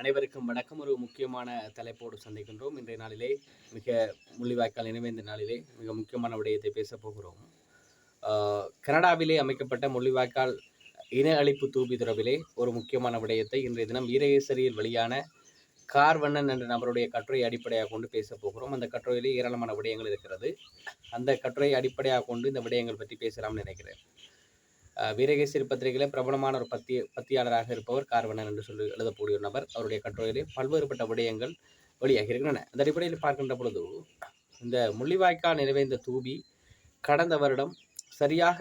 அனைவருக்கும் வணக்கம். ஒரு முக்கியமான தலைப்போடு சந்திக்கின்றோம். இன்றைய நாளிலே மிக முள்ளிவாய்க்கால் இணைவேந்த நாளிலே மிக முக்கியமான விடயத்தை பேசப் போகிறோம். கனடாவிலே அமைக்கப்பட்ட முள்ளிவாய்க்கால் இன அழிப்பு தூபி தொடர்பிலே ஒரு முக்கியமான விடயத்தை இன்றைய தினம் ஈரகேசரியில் வெளியான கார்வண்ணன் என்ற நபருடைய கட்டுரையை அடிப்படையாக கொண்டு பேசப் போகிறோம். அந்த கட்டுரையிலே ஏராளமான விடயங்கள் இருக்கிறது. அந்த கட்டுரையை அடிப்படையாக கொண்டு இந்த விடயங்கள் பற்றி பேசலாம்னு நினைக்கிறேன். வீரகேசரி பத்திரிகையில பிரபலமான ஒரு பத்தி பத்தியாளராக இருப்பவர் கார்வனர் என்று சொல்லி எழுதக்கூடிய ஒரு நபர். அவருடைய கட்டுரையிலே பல்வேறுபட்ட விடயங்கள் வெளியாகி இருக்கின்றன அந்த அடிப்படையில் பார்க்கின்ற பொழுது இந்த முள்ளிவாய்க்கால் நிறைவேந்த தூபி கடந்த வருடம் சரியாக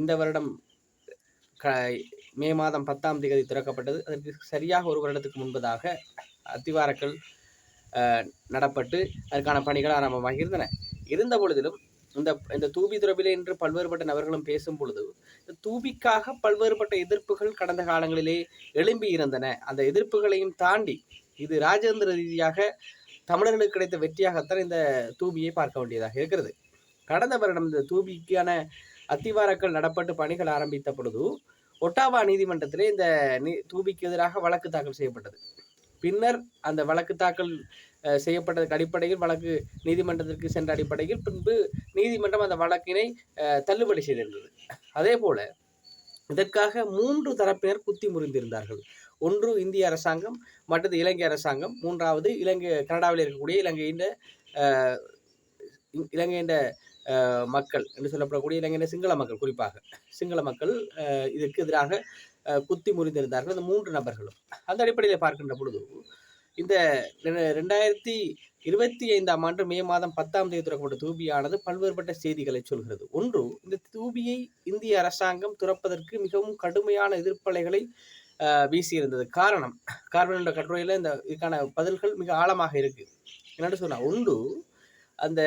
இந்த வருடம் க மே மாதம் பத்தாம் தேதி திறக்கப்பட்டது. அதற்கு சரியாக ஒரு வருடத்துக்கு முன்பதாக அத்திவாரக்கள் நடப்பட்டு அதற்கான பணிகள் ஆரம்பமாகி இருந்தன இருந்த பொழுதிலும் இந்த இந்த தூபி துறவிலே என்று பல்வேறுபட்ட நபர்களும் பேசும் பொழுது இந்த தூபிக்காக பல்வேறுபட்ட எதிர்ப்புகள் கடந்த காலங்களிலே எழும்பி இருந்தன. அந்த எதிர்ப்புகளையும் தாண்டி இது ராஜேந்திர ரீதியாக தமிழர்களுக்கு கிடைத்த வெற்றியாகத்தான் இந்த தூபியை பார்க்க வேண்டியதாக இருக்கிறது. கடந்த வருடம் இந்த தூபிக்கான அத்திவாரக்கள் நடப்பட்டு பணிகள் ஆரம்பித்த பொழுது ஒட்டாவா நீதிமன்றத்திலே இந்த நீ தூபிக்கு எதிராக வழக்கு தாக்கல் செய்யப்பட்டது. பின்னர் அந்த வழக்கு தாக்கல் செய்யப்பட்டதற்கு அடிப்படையில் வழக்கு நீதிமன்றத்திற்கு சென்ற அடிப்படையில் பின்பு நீதிமன்றம் அந்த வழக்கினை தள்ளுபடி செய்திருந்தது. அதே போல இதற்காக மூன்று தரப்பினர் குத்தி முறிந்திருந்தார்கள். ஒன்று இந்திய அரசாங்கம் மற்றது இலங்கை அரசாங்கம். மூன்றாவது இலங்கை கனடாவில் இருக்கக்கூடிய இலங்கையின் இலங்கையின் மக்கள் என்று சொல்லப்படக்கூடிய இலங்கையின் சிங்கள மக்கள் குறிப்பாக சிங்கள மக்கள் இதற்கு எதிராக குத்தி முறிந்திருந்தார்கள். அந்த மூன்று நபர்களும். அந்த அடிப்படையில் பார்க்கின்ற பொழுது இந்த ரெ- ரெண்டாயிரத்தி இருபத்தி ஐந்தாம் ஆண்டு மே மாதம் பத்தாம் தேதி துறக்கப்பட்ட தூபியானது பல்வேறுபட்ட செய்திகளை சொல்கிறது. ஒன்று இந்த தூபியை இந்திய அரசாங்கம் துறப்பதற்கு மிகவும் கடுமையான எதிர்ப்பலைகளை வீசியிருந்தது. காரணம் காரணம் என்ற கட்டுரையில் இந்த இதுக்கான பதில்கள் மிக ஆழமாக இருக்கு. என்னென்னு சொன்னால் ஒன்று அந்த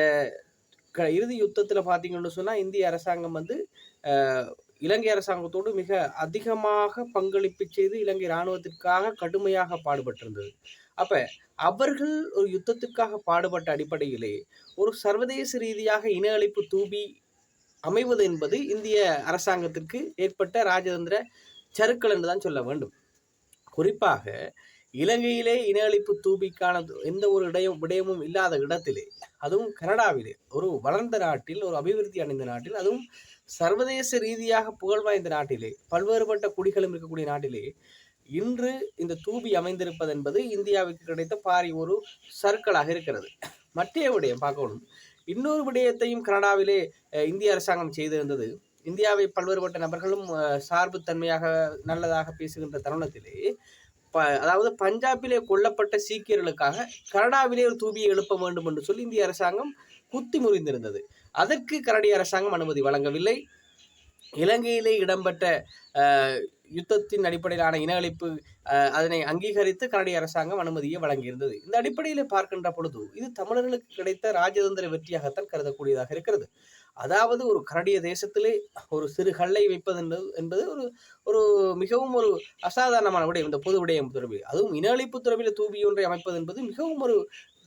க இறுதி யுத்தத்தில் பார்த்தீங்கன்னு சொன்னால் இந்திய அரசாங்கம் வந்து இலங்கை அரசாங்கத்தோடு மிக அதிகமாக பங்களிப்பு செய்து இலங்கை இராணுவத்திற்காக கடுமையாக பாடுபட்டிருந்தது. அப்போ அவர்கள் ஒரு யுத்தத்துக்காக பாடுபட்ட அடிப்படையிலே ஒரு சர்வதேச ரீதியாக இன அழிப்பு தூபி அமைவது என்பது இந்திய அரசாங்கத்திற்கு ஏற்பட்ட ராஜதந்திர சறுக்கல் என்றுதான் சொல்ல வேண்டும். குறிப்பாக இலங்கையிலே இன அழிப்பு தூபிக்கான எந்த ஒரு இடையும் விடயமும் இல்லாத இடத்திலே அதுவும் கனடாவிலே ஒரு வளர்ந்த நாட்டில் ஒரு அபிவிருத்தி அடைந்த நாட்டில் அதுவும் சர்வதேச ரீதியாக புகழ் வாய்ந்த நாட்டிலே பல்வேறுபட்ட குடிகளும் இருக்கக்கூடிய நாட்டிலே இன்று இந்த தூபி அமைந்திருப்பது என்பது இந்தியாவுக்கு கிடைத்த பாரி ஒரு சர்க்கலாக இருக்கிறது. மற்ற விடயம் பார்க்கணும் இன்னொரு விடயத்தையும் கனடாவிலே இந்திய அரசாங்கம் செய்திருந்தது. இந்தியாவை பல்வேறுபட்ட நபர்களும் சார்பு தன்மையாக நல்லதாக பேசுகின்ற தருணத்திலே ப அதாவது பஞ்சாபிலே கொல்லப்பட்ட சீக்கியர்களுக்காக கனடாவிலே ஒரு தூபியை எழுப்ப வேண்டும் என்று சொல்லி இந்திய அரசாங்கம் குத்தி முறிந்திருந்தது. அதற்கு கனடிய அரசாங்கம் அனுமதி வழங்கவில்லை. இலங்கையிலே இடம்பெற்ற யுத்தத்தின் அடிப்படையிலான இன அழிப்பு அதனை அங்கீகரித்து கனடிய அரசாங்கம் அனுமதியை வழங்கியிருந்தது. இந்த அடிப்படையில் பார்க்கின்ற பொழுது இது தமிழர்களுக்கு கிடைத்த ராஜதந்திர வெற்றியாகத்தான் கருதக்கூடியதாக இருக்கிறது. அதாவது ஒரு கனடிய தேசத்திலே ஒரு சிறு கல்லை வைப்பது என்பது என்பது ஒரு ஒரு மிகவும் ஒரு அசாதாரணமான விடயம் இந்த பொது விடயம் தொடர்பில். அதுவும் இன அழிப்பு தொடர்பில் தூபி ஒன்றை அமைப்பது என்பது மிகவும் ஒரு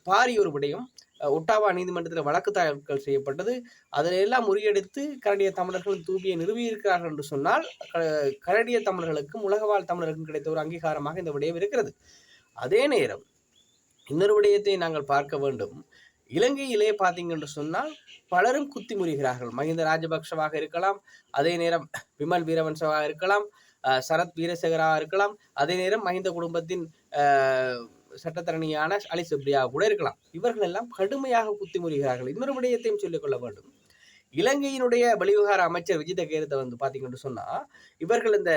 பாரிய ஒரு விடயம். ஒட்டாவா நீதிமன்றத்தில் வழக்கு தாக்கல் செய்யப்பட்டது. அதில் எல்லாம் முறியடித்து கனடிய தமிழர்கள் தூபியை நிறுவியிருக்கிறார்கள் என்று சொன்னால் க- கனடிய தமிழர்களுக்கும் உலகவாழ் தமிழருக்கும் கிடைத்த ஒரு அங்கீகாரமாக இந்த விடயம் இருக்கிறது. அதே நேரம் இன்னொரு விடயத்தை நாங்கள் பார்க்க வேண்டும். இலங்கையிலே பார்த்தீங்க என்று சொன்னால் பலரும் குத்தி முறிகிறார்கள். மஹிந்த ராஜபக்ஷவாக இருக்கலாம் அதே நேரம் விமல் வீரவன்சவாக இருக்கலாம் சரத் வீரசேகராக இருக்கலாம் அதே நேரம் மஹிந்த குடும்பத்தின் சட்டத்தரணியான அலி சுப்ரியா கூட இருக்கலாம். இவர்கள் எல்லாம் கடுமையாக குத்தி முறிகிறார்கள். இன்னொரு விடயத்தையும் சொல்லிக்கொள்ள வேண்டும். இலங்கையினுடைய வெளிவிவகார அமைச்சர் விஜித கேரத்தை வந்து பார்த்தீங்கன்னு சொன்னால் இவர்கள் இந்த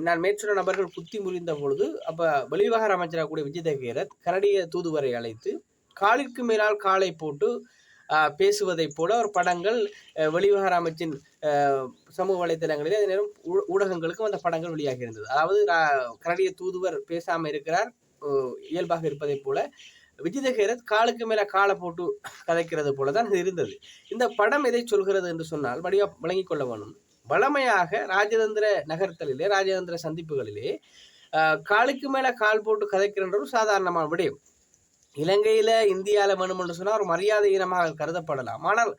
நான் மேற்சொன்ன நபர்கள் குத்தி முறிந்த பொழுது அப்போ வெளிவிவகார அமைச்சராக கூடிய விஜித கேரத் கனடிய தூதுவரை அழைத்து காலிற்கு மேலால் காலை போட்டு பேசுவதைப் போல ஒரு படங்கள் அஹ், வெளிவிவகார அமைச்சின் சமூக வலைத்தளங்களில் அதே நேரம் ஊடகங்களுக்கும் அந்த படங்கள் வெளியாகி இருந்தது. அதாவது ரா- கனடிய தூதுவர் பேசாமல் இருக்கிறார். இயல்பாக இருப்பதைப் போல விஜித கேரத் காலுக்கு மேல காலை போட்டு கதைக்கிறது போல தான் இருந்தது. இந்த படம் எதை சொல்கிறது என்று சொன்னால் வடிவா விளங்கிக் கொள்ள வேணும். வளமையாக ராஜதந்திர நகர்த்தலிலே ராஜதந்திர சந்திப்புகளிலே காலுக்கு மேல கால் போட்டு கதைக்கின்ற ஒரு சாதாரணமான விடயம். இலங்கையில இந்தியால வேணும் என்று சொன்னால் ஒரு மரியாதை இனமாக கருதப்படலாம். ஆனால்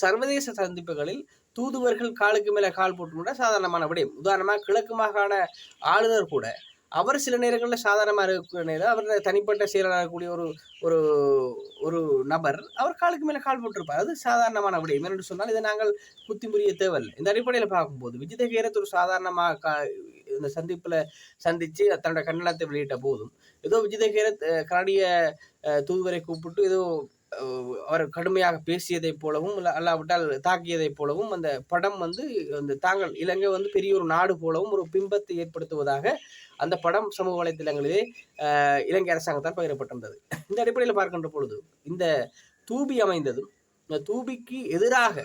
சர்வதேச சந்திப்புகளில் தூதுவர்கள் காலுக்கு மேல கால் போட்டு கூட சாதாரணமான விடயம். உதாரணமாக கிழக்கு மாகாண ஆளுநர் கூட அவர் சில நேரங்களில் சாதாரணமாக இருக்கிற நேரம் அவர் தனிப்பட்ட செயலாளக்கூடிய ஒரு ஒரு ஒரு நபர் அவர் காலுக்கு மேலே கால் போட்டிருப்பார். அது சாதாரணமான விடயம். என்று சொன்னால் இதை நாங்கள் குத்தி முறிய தேவையில்லை. இந்த அடிப்படையில் பார்க்கும்போது விஜித கேரத் ஒரு சாதாரணமாக கா இந்த சந்திப்பில் சந்தித்து தன்னோட கண்டனத்தை வெளியிட்ட போதும் ஏதோ விஜித கேரத் கனடிய தூதுவரை கூப்பிட்டு ஏதோ அவர் கடுமையாக பேசியதைப் போலவும் அல்லாவிட்டால் தாக்கியதைப் போலவும் அந்த படம் வந்து அந்த தாங்கள் இலங்கை வந்து பெரிய ஒரு நாடு போலவும் ஒரு பிம்பத்தை ஏற்படுத்துவதாக அந்த படம் சமூக வலைத்தளங்களிலே இலங்கை அரசாங்கத்தால் பகிரப்பட்டிருந்தது. இந்த அடிப்படையில் பார்க்கின்ற பொழுது இந்த தூபி அமைந்ததும் இந்த தூபிக்கு எதிராக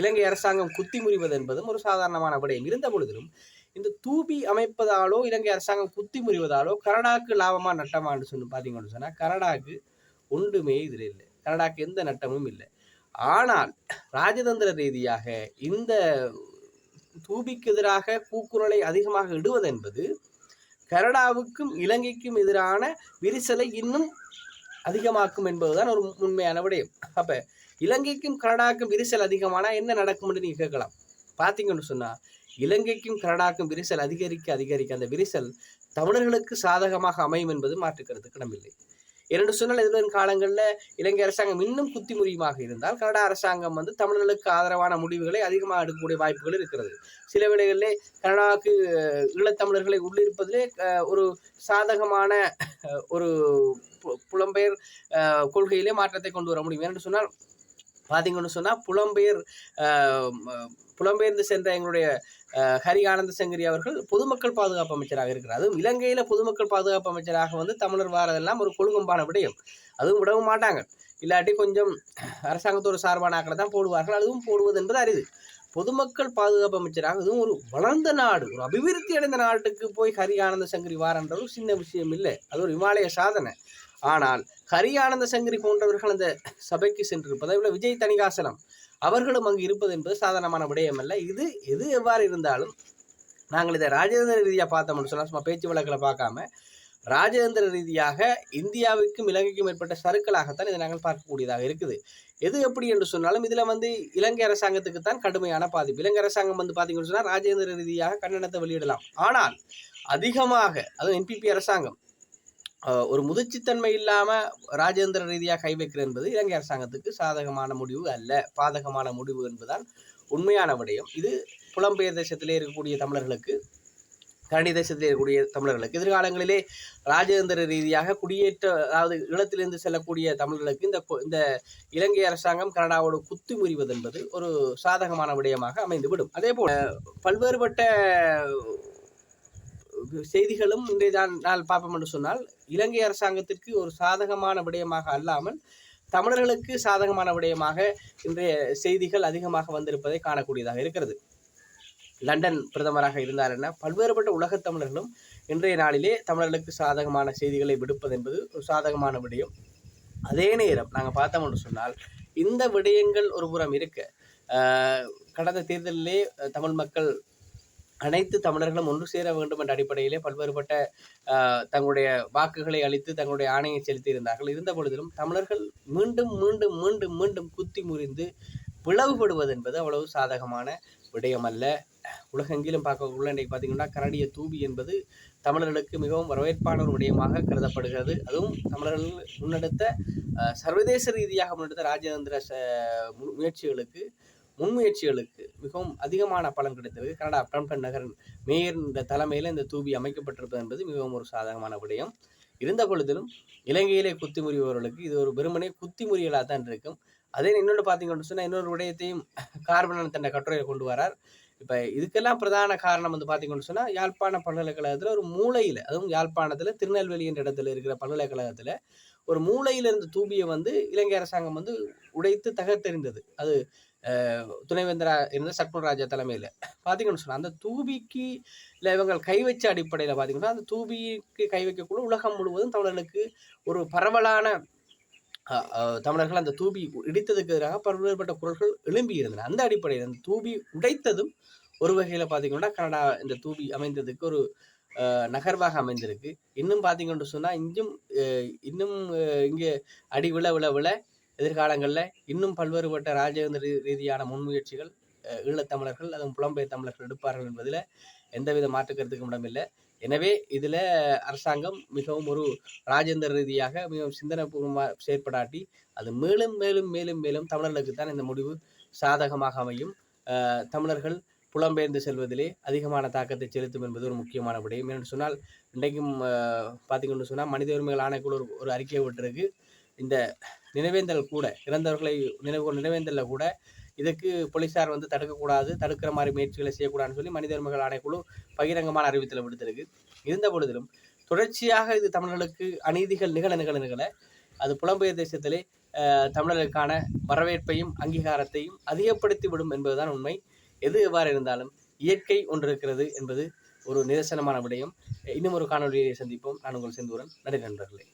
இலங்கை அரசாங்கம் குத்தி முறிவது என்பதும் ஒரு சாதாரணமான விடயம். இருந்த பொழுதிலும் இந்த தூபி அமைப்பதாலோ இலங்கை அரசாங்கம் குத்தி முறிவதாலோ கனடாக்கு லாபமா நட்டமான்னு சொல்லி பார்த்தீங்கன்னு சொன்னால் கனடாக்கு ஒன்றுமே இதில் இல்லை. கனடாக்கு எந்த நட்டமும் இல்லை. ஆனால் ராஜதந்திர ரீதியாக இந்த தூபிக்கு எதிராக கூக்குரலை அதிகமாக இடுவது என்பது கனடாவுக்கும் இலங்கைக்கும் எதிரான விரிசலை இன்னும் அதிகமாக்கும் என்பதுதான் ஒரு உண்மையான விடயம். அப்போ இலங்கைக்கும் கனடாவுக்கும் விரிசல் அதிகமானா என்ன நடக்கும்னு நீங்கள் கேட்கலாம். பார்த்தீங்கன்னு சொன்னால் இலங்கைக்கும் கனடாக்கும் விரிசல் அதிகரிக்க அதிகரிக்க அந்த விரிசல் தமிழர்களுக்கு சாதகமாக அமையும் என்பது மாற்றுக்கிறதுக்கு இடமில்லை. இரண்டு சொன்னால் எதிர்வரும் காலங்களில் இலங்கை அரசாங்கம் இன்னும் குத்தி முறியுமாக இருந்தால் கனடா அரசாங்கம் வந்து தமிழர்களுக்கு ஆதரவான முடிவுகளை அதிகமாக எடுக்கக்கூடிய வாய்ப்புகள் இருக்கிறது. சில வேளைகளிலே கனடாவுக்கு ஈழத்தமிழர்களை உள்ளிருப்பதிலே ஒரு சாதகமான ஒரு பு- புலம்பெயர் கொள்கையிலே மாற்றத்தை கொண்டு வர முடியும். என்று சொன்னால் பார்த்தீங்கன்னு சொன்னால் புலம்பெயர் புலம்பெயர்ந்து சென்ற எங்களுடைய ஹரி ஆனந்த சங்கரி அவர்கள் பொதுமக்கள் பாதுகாப்பு அமைச்சராக இருக்கிறார். அதுவும் இலங்கையில் பொதுமக்கள் பாதுகாப்பு அமைச்சராக வந்து தமிழர் வாரதெல்லாம் ஒரு கொள்கம்பான விடயம். அதுவும் விடவும் மாட்டாங்க. இல்லாட்டி கொஞ்சம் அரசாங்கத்தோட சார்பான ஆக்களை தான் போடுவார்கள். அதுவும் போடுவது என்பது அரிது. பொதுமக்கள் பாதுகாப்பு அமைச்சராக இதுவும் ஒரு வளர்ந்த நாடு. ஒரு அபிவிருத்தி அடைந்த நாட்டுக்கு போய் ஹரி ஆனந்த சங்கரி வாரன்ற ஒரு சின்ன விஷயம் இல்லை. அது ஒரு இமாலய சாதனை. ஆனால் ஹரி ஆனந்த சங்கரி போன்றவர்கள் அந்த சபைக்கு சென்றிருப்பதை. விட விஜய் தணிகாசனம். அவர்களும் அங்கு இருப்பது என்பது சாதாரணமான விடயம் அல்ல இது எது எவ்வாறு இருந்தாலும் நாங்கள் இதை ராஜேந்திர ரீதியாக பார்த்தோம்னு சொன்னால் சும்மா பேச்சு வழக்கில் பார்க்காம ராஜேந்திர ரீதியாக இந்தியாவுக்கும் இலங்கைக்கும் ஏற்பட்ட சருக்களாகத்தான் இதை நாங்கள் பார்க்கக்கூடியதாக இருக்குது. எது எப்படி என்று சொன்னாலும் இதில் வந்து இலங்கை அரசாங்கத்துக்கு தான் கடுமையான பாதிப்பு. இலங்கை அரசாங்கம் வந்து பார்த்தீங்கன்னு சொன்னால் ராஜேந்திர ரீதியாக கண்டனத்தை வெளியிடலாம். ஆனால் அதிகமாக அதுவும் என்பிபி அரசாங்கம் ஒரு முதிர்ச்சித்தன்மை இல்லாமல் ராஜேந்திர ரீதியாக கை வைக்கிறது என்பது இலங்கை அரசாங்கத்துக்கு சாதகமான முடிவு அல்ல. பாதகமான முடிவு என்பதுதான் உண்மையான விடயம். இது புலம்பெயர் தேசத்திலே இருக்கக்கூடிய தமிழர்களுக்கு கனடி தேசத்தில் இருக்கக்கூடிய தமிழர்களுக்கு. எதிர்காலங்களிலே ராஜேந்திர ரீதியாக குடியேற்ற அதாவது ஈழத்திலிருந்து செல்லக்கூடிய தமிழர்களுக்கு இந்த இந்த இலங்கை அரசாங்கம் கனடாவோடு குத்து முறிவது என்பது ஒரு சாதகமான விடயமாக அமைந்துவிடும். அதே போல பல்வேறுபட்ட செய்திகளும் இன்றைய தான் நாள் பார்ப்போம் என்று சொன்னால் இலங்கை அரசாங்கத்திற்கு ஒரு சாதகமான விடயமாக அல்லாமல் தமிழர்களுக்கு சாதகமான விடயமாக இன்றைய செய்திகள் அதிகமாக வந்திருப்பதை காணக்கூடியதாக இருக்கிறது. லண்டன் பிரதமராக இருந்தார் என பல்வேறுபட்ட உலகத் தமிழர்களும் இன்றைய நாளிலே தமிழர்களுக்கு சாதகமான செய்திகளை விடுப்பது என்பது ஒரு சாதகமான விடயம். அதே நேரம் நாங்கள் பார்த்தோம் என்று சொன்னால் இந்த விடயங்கள் ஒரு புறம் இருக்க கடந்த தேர்தலிலே தமிழ் மக்கள் அனைத்து தமிழர்களும் ஒன்று சேர வேண்டும் என்ற அடிப்படையிலே பல்வேறுபட்ட தங்களுடைய வாக்குகளை அளித்து தங்களுடைய ஆணையை செலுத்தி இருந்தார்கள் இருந்த பொழுதிலும் தமிழர்கள் மீண்டும் மீண்டும் மீண்டும் மீண்டும் குத்தி முறிந்து பிளவுபடுவது என்பது அவ்வளவு சாதகமான விடயம் அல்ல உலகெங்கிலும் பார்க்கக்குள்ள இன்றைக்கு பார்த்தீங்கன்னா கரடிய தூபி என்பது தமிழர்களுக்கு மிகவும் வரவேற்பான ஒரு விடயமாக கருதப்படுகிறது. அதுவும் தமிழர்கள் முன்னெடுத்த சர்வதேச ரீதியாக முன்னெடுத்த ராஜதந்திர ச முயற்சிகளுக்கு முன்முயற்சிகளுக்கு மிகவும் அதிகமான பலன் கிடைத்தது. கனடா பிரம்பன் நகர் மேயர் இந்த தலைமையில் இந்த தூபி அமைக்கப்பட்டிருப்பது என்பது மிகவும் ஒரு சாதகமான விடயம். இருந்த பொழுதிலும் இலங்கையிலே குத்தி முறிபவர்களுக்கு இது ஒரு வெறுமனே குத்தி முறிகளாக தான் இருக்கும். அதே இன்னொன்று பார்த்தீங்கன்னு சொன்னால் இன்னொரு விடயத்தையும் கார்பனன் தன்னை கட்டுரையில் கொண்டு வரார். இப்போ இதுக்கெல்லாம் பிரதான காரணம் வந்து பார்த்தீங்கன்னு சொன்னால் யாழ்ப்பாண பல்கலைக்கழகத்தில் ஒரு மூளையில் அதுவும் யாழ்ப்பாணத்தில் திருநெல்வேலி என்ற இடத்துல இருக்கிற பல்கலைக்கழகத்தில் ஒரு மூலையில் இருந்த தூபியை வந்து இலங்கை அரசாங்கம் வந்து உடைத்து தகர்த்தெறிந்தது. அது துணைவேந்தரா இருந்த சத்மராஜா தலைமையில். பார்த்தீங்கன்னு சொன்னால் அந்த தூபிக்கு இல்லை இவங்க கை வச்ச அடிப்படையில் பார்த்தீங்கன்னா அந்த தூபிக்கு கை வைக்கக்குள்ள உலகம் முழுவதும் தமிழர்களுக்கு ஒரு பரவலான தமிழர்கள் அந்த தூபி இடித்ததுக்கு எதிராக பல்வேறுபட்ட குரல்கள் எழும்பி இருந்தன. அந்த அடிப்படையில் அந்த தூபி உடைத்ததும் ஒரு வகையில் பார்த்தீங்கன்னா கனடா இந்த தூபி அமைந்ததுக்கு ஒரு நகர்வாக அமைந்திருக்கு. இன்னும் பார்த்தீங்கன்னு சொன்னால் இன்னும் இன்னும் இங்கே அடி விழ விழ விழ எதிர்காலங்களில் இன்னும் பல்வேறுபட்ட ராஜேந்திர ரீதியான முன்முயற்சிகள் ஈழத்தமிழர்கள் அதுவும் புலம்பெயர் தமிழர்கள் எடுப்பார்கள் என்பதில் எந்தவித மாற்றுக்கருத்துக்கும் இடமில்லை. எனவே இதில் அரசாங்கம் மிகவும் ஒரு ராஜேந்திர ரீதியாக மிகவும் சிந்தனைபூர்வமாக செயற்படாட்டி அது மேலும் மேலும் மேலும் மேலும் தமிழர்களுக்கு தான் இந்த முடிவு சாதகமாக அமையும். தமிழர்கள் புலம்பெயர்ந்து செல்வதிலே அதிகமான தாக்கத்தை செலுத்தும் என்பது ஒரு முக்கியமான விடயம். என்று சொன்னால் இன்றைக்கும் பார்த்திங்கன்னு பார்த்தீங்கன்னு சொன்னால் மனித உரிமைகள் ஆணைக்குழு ஒரு அறிக்கை விட்டிருக்கு இந்த நினைவேந்தல் கூட இறந்தவர்களை நினைவு நினைவேந்தலில் கூட இதுக்கு போலீசார் வந்து தடுக்கக்கூடாது தடுக்கிற மாதிரி முயற்சிகளை செய்யக்கூடாதுன்னு சொல்லி மனித உரிமைகள் ஆணைக்குழு பகிரங்கமான அறிவித்தலை விடுத்திருக்கு. இருந்த பொழுதிலும் தொடர்ச்சியாக இது தமிழர்களுக்கு அநீதிகள் நிகழ நிகழ நிகழ அது புலம்பெயர் தேசத்திலே தமிழர்களுக்கான வரவேற்பையும் அங்கீகாரத்தையும் அதிகப்படுத்தி விடும் என்பதுதான் உண்மை. எது எவ்வாறு இருந்தாலும் இயற்கை ஒன்று இருக்கிறது என்பது ஒரு நிதர்சனமான விடயம். இன்னும் ஒரு காணொலியை சந்திப்போம். நான் உங்கள் செந்தூரன். நன்றி நண்பர்களே.